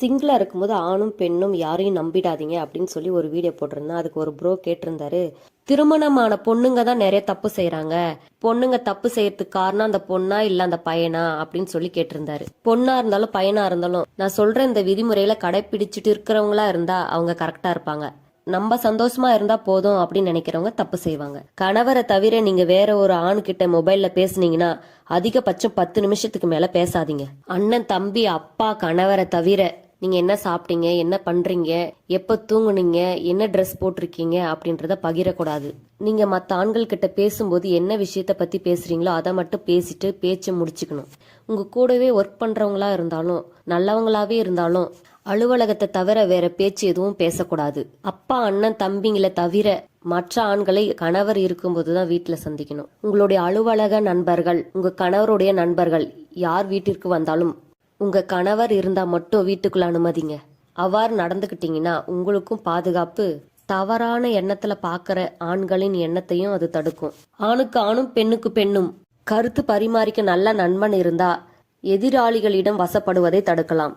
சிங்கிளாக இருக்கும்போது ஆணும் பெண்ணும் யாரையும் நம்பிடாதீங்க அப்படின்னு சொல்லி ஒரு வீடியோ போட்டிருந்தேன். அதுக்கு ஒரு ப்ரோ கேட்டிருந்தாரு. திருமணமான பொண்ணுங்க தான் நிறைய தப்பு செய்யறாங்க பொண்ணுங்க தப்பு செய்யறதுக்கு காரணம் அந்த பொண்ணா இல்ல அந்த பையனா அப்படின்னு சொல்லி கேட்டிருந்தாரு. பொண்ணா இருந்தாலும் பையனா இருந்தாலும் நான் சொல்ற இந்த விதிமுறையில கடைபிடிச்சிட்டு இருக்கிறவங்களா இருந்தா அவங்க கரெக்டா இருப்பாங்க. நம்ம சந்தோஷமா இருந்தா போதும் அப்படின்னு நினைக்கிறவங்க தப்பு செய்வாங்க. கணவரை தவிர நீங்க வேற ஒரு ஆண் கிட்ட மொபைல்ல பேசுனீங்கன்னா அதிகபட்சம் பத்து நிமிஷத்துக்கு மேல பேசாதீங்க. அண்ணன் தம்பி அப்பா கணவரை தவிர நீங்க என்ன சாப்பிட்டீங்க என்ன பண்றீங்க எப்ப தூங்குனீங்க என்ன ட்ரெஸ் போட்டிருக்கீங்க அப்படின்றத பகிரக்கூடாது. நீங்க மத்த ஆண்கள் கிட்ட பேசும்போது என்ன விஷயத்த பத்தி பேசுறீங்களோ அதை மட்டும் பேசிட்டு பேச்சு முடிச்சுக்கணும். உங்க கூடவே ஒர்க் பண்றவங்களா இருந்தாலும் நல்லவங்களாவே இருந்தாலும் அலுவலகத்தை தவிர வேற பேச்சு எதுவும் பேசக்கூடாது. அப்பா அண்ணன் தம்பிங்களை தவிர மற்ற ஆண்களை கணவர் இருக்கும்போது தான் வீட்டில் சந்திக்கணும். உங்களுடைய அலுவலக நண்பர்கள் உங்க கணவருடைய நண்பர்கள் யார் வீட்டிற்கு வந்தாலும் உங்க கணவர் இருந்தா மட்டும் வீட்டுக்குள்ள அனுமதிங்க. அவ்வாறு நடந்துக்கிட்டீங்கன்னா உங்களுக்கும் பாதுகாப்பு. தவறான எண்ணத்துல பாக்குற ஆண்களின் எண்ணத்தையும் அது தடுக்கும். ஆணுக்கு ஆணும் பெண்ணுக்கு பெண்ணும் கருத்து பரிமாறிக்க நல்ல நண்பன் இருந்தா எதிராளிகளிடம் வசப்படுவதை தடுக்கலாம்.